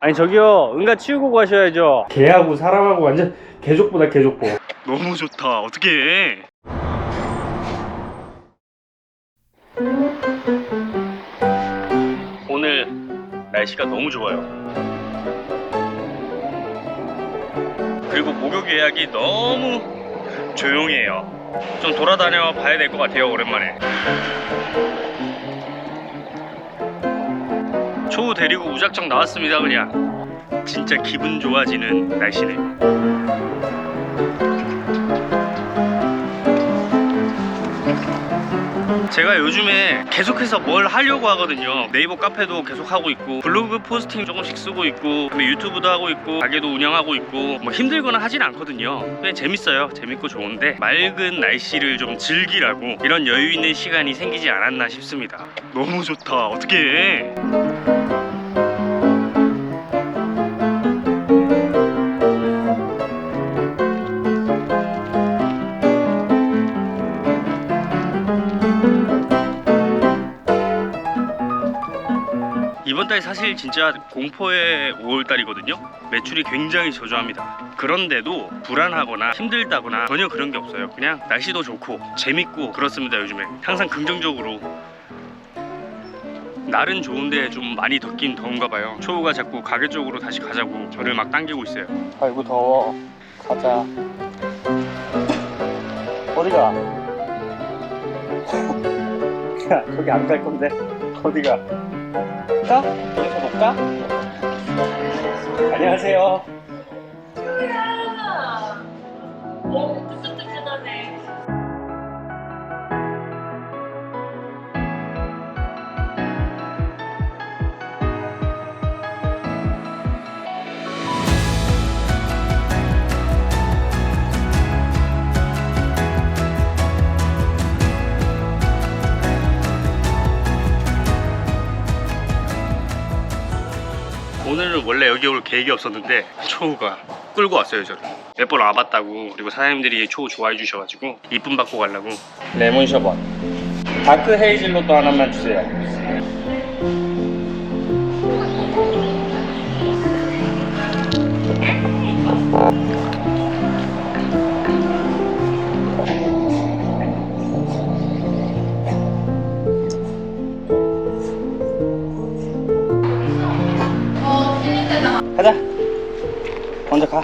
아니 저기요. 응가 치우고 가셔야죠. 개하고 사람하고 완전 개족보다 개족보. 너무 좋다. 어떻게 해? 오늘 날씨가 너무 좋아요. 그리고 목욕 예약이 너무 조용해요. 좀 돌아다녀 봐야 될 것 같아요 오랜만에 초우 데리고 우작정 나왔습니다 그냥. 진짜 기분 좋아지는 날씨네 제가 요즘에 계속해서 뭘 하려고 하거든요. 네이버 카페도 계속 하고 있고 블로그 포스팅 조금씩 쓰고 있고 유튜브도 하고 있고 가게도 운영하고 있고 뭐 힘들거나 하진 않거든요. 그냥 재밌어요. 재밌고 좋은데 맑은 날씨를 좀 즐기라고 이런 여유 있는 시간이 생기지 않았나 싶습니다. 너무 좋다. 어떻게 해 이번 달 사실 진짜 공포의 5월달이거든요. 매출이 굉장히 저조합니다. 그런데도 불안하거나 힘들다거나 전혀 그런 게 없어요. 그냥 날씨도 좋고 재밌고 그렇습니다. 요즘에 항상 긍정적으로 날은 좋은데 좀 많이 덥긴 더운가 봐요. 초우가 자꾸 가게 쪽으로 다시 가자고 저를 막 당기고 있어요. 아이고 더워 가자 어디가? 야 저기 안 갈 건데 어디가? 가? 여기서 볼까? 안녕하세요 오늘은 원래 여기 올 계획이 없었는데 초우가 끌고 왔어요 저를. 몇 번 와봤다고. 그리고 사장님들이 초우 좋아해 주셔가지고 이쁨 받고 가려고. 레몬 셔벗 다크 헤이즐넛도 하나만 주세요 가자. 먼저 가.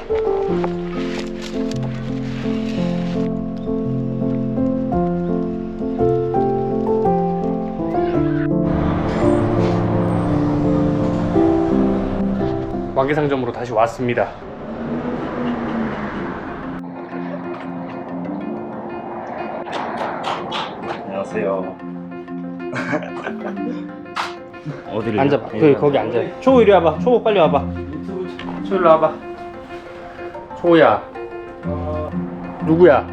왕계상점으로 다시 왔습니다. 안녕하세요. 어디를 앉아봐. 그 거기 앉아 초우 이리 와봐. 초우 빨리 와봐 일로 와봐. 초우야. 누구야?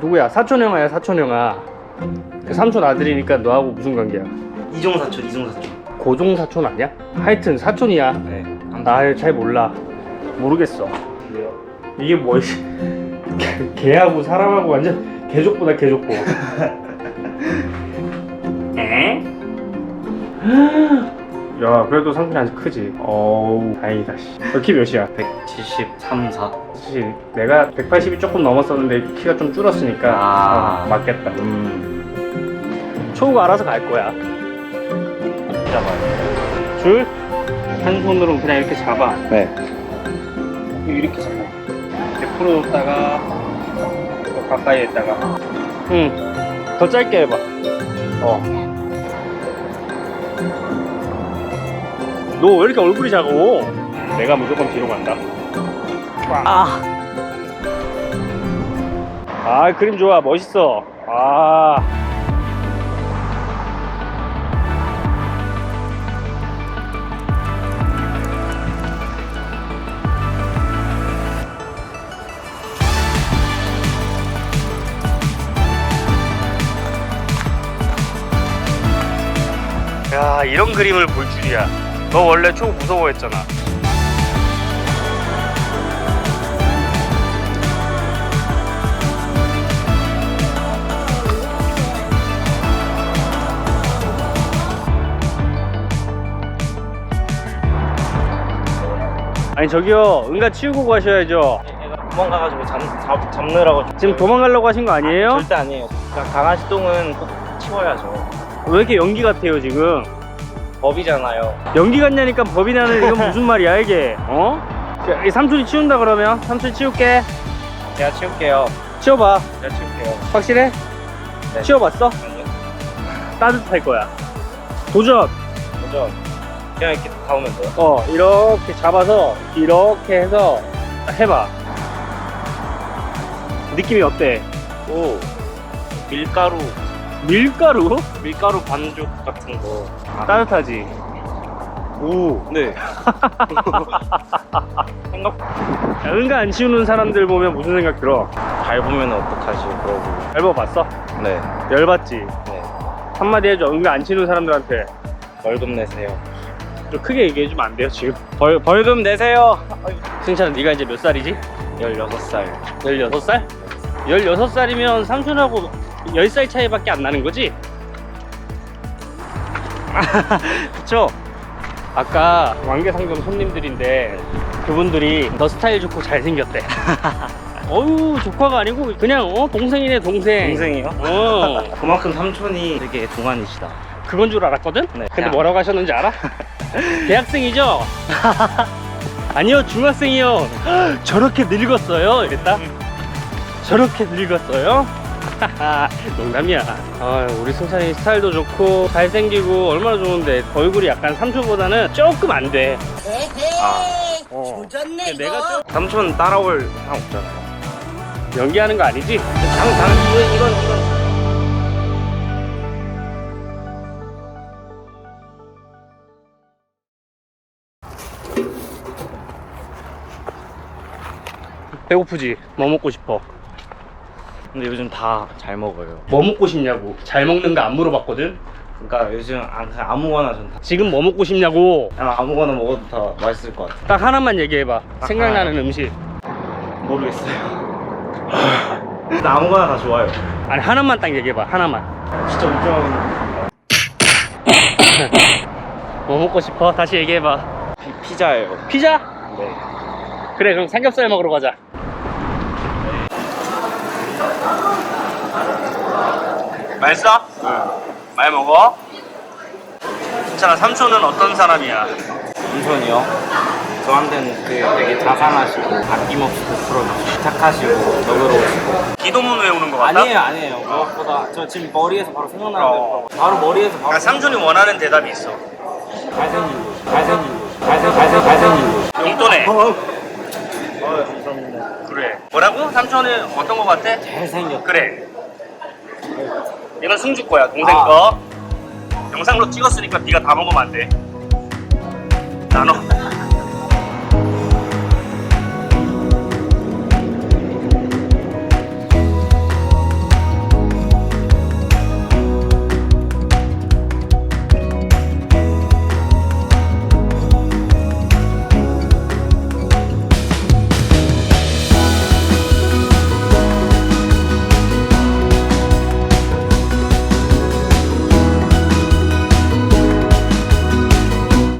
누구야? 사촌 형아야 사촌 형아. 그 삼촌 아들이니까 너하고 무슨 관계야? 이종 사촌 이종 사촌. 고종 사촌 아니야? 하여튼 사촌이야. 네나잘 몰라. 모르겠어. 이게 뭐지 개- 개하고 사람하고 완전 개족보다 개족보. 에? 야 그래도 상품이 아직 크지? 어우 다행이다 씨. 너키 몇이야? 173, 4 사실 내가 180이 조금 넘었었는데 키가 좀 줄었으니까 아. 어, 맞겠다. 음. 초우가 알아서 갈 거야. 잡아요. 줄? 한 손으로 그냥 이렇게 잡아. 네. 이렇게 잡아. 이렇게 풀어줬다가 더 가까이 했다가. 응 더 짧게 해봐. 어. 너 왜 이렇게 얼굴이 작아? 내가 무조건 뒤로 간다. 아. 아 그림 좋아. 멋있어. 아. 야 이런 그림을 볼 줄이야 너 원래 초 무서워했잖아. 아니 저기요. 응가 치우고 가셔야죠. 얘가 도망가가지고 잡, 잡, 잡느라고 지금 도망가려고 하신 거 아니에요? 절대 아니에요. 그냥 강아지 똥은 꼭 치워야죠. 왜 이렇게 연기 같아요 지금 법이잖아요. 연기 같냐니까 법이 나는 이건 무슨 말이야 이게? 어? 야, 이 삼촌이 치운다 그러면? 삼촌이 치울게. 제가 치울게요. 치워봐. 제가 치울게요. 확실해? 네. 치워봤어? 아니요. 따뜻할 거야. 도전. 먼저 그냥 이렇게 닿으면 돼요? 어 이렇게 잡아서 이렇게 해서 해봐. 느낌이 어때? 오. 밀가루 밀가루? 밀가루 반죽 같은 거 따뜻하지? 오 네. 생각 야, 응가 안 치우는 사람들 보면 무슨 생각 들어? 밟으면 어떡하지 그러고. 얇아봤어? 네. 열받지? 네. 한마디 해줘 응가 안 치우는 사람들한테 벌금 내세요. 좀 크게 얘기해주면 안 돼요 지금? 벌 벌금 내세요. 승찬아 네가 이제 몇 살이지? 16살. 16살? 16살이면 삼촌하고 10살 차이밖에 안 나는 거지? 그쵸? 아까 왕계상점 손님들인데 그분들이 너 스타일 좋고 잘생겼대 어우 조카가 아니고 그냥 어 동생이네 동생 동생이요? 어 그만큼 삼촌이 되게 동안이시다. 그건 줄 알았거든? 네. 근데 뭐라고 하셨는지 알아? 대학생이죠? 아니요 중학생이요 저렇게 늙었어요 이랬다 저렇게 늙었어요? 농담이야 아, 우리 승찬이 스타일도 좋고 잘생기고 얼마나 좋은데 얼굴이 약간 삼촌보다는 조금 안돼 아. 어. 조졌네 이거. 내가 좀 삼촌 따라올 사람 없잖아요. 연기하는 거 아니지? 당, 당, 이건, 이건, 이건. 배고프지? 뭐 먹고 싶어? 근데 요즘 다 잘 먹어요. 뭐 먹고 싶냐고 잘 먹는 거 안 물어봤거든? 그러니까 요즘 아, 그냥 아무거나 전 다. 지금 뭐 먹고 싶냐고 그냥 아무거나 먹어도 다 맛있을 것 같아요. 딱 하나만 얘기해봐 생각나는 음식 모르겠어요. 근데 아무거나 다 좋아요. 아니 하나만 딱 얘기해봐 하나만 진짜 운전하는 뭐 먹고 싶어? 다시 얘기해봐 피- 피자예요. 피자? 네. 그래 그럼 삼겹살 먹으러 가자 맛있어? 응 많이 먹어? 괜찮아 삼촌은 어떤 사람이야? 삼촌이요? 저한테는 그 되게 자상하시고 아낌없이 베풀어주시고 착하시고 너그러우시고 기도문 외우는 거 같다? 아니에요 아니에요 무엇보다 저 지금 머리에서 바로 생각나는 어. 거 바로 머리에서 바로 아, 삼촌이 원하는 대답이 있어 잘생긴 거 잘생, 잘생, 잘생긴 거 용돈에 어, 감사합니다 그래 뭐라고? 삼촌이 어떤 거 같아? 잘생겼 그래 이건 승주 거야 동생 아. 거 영상으로 찍었으니까 네가 다 먹으면 안돼. 나눠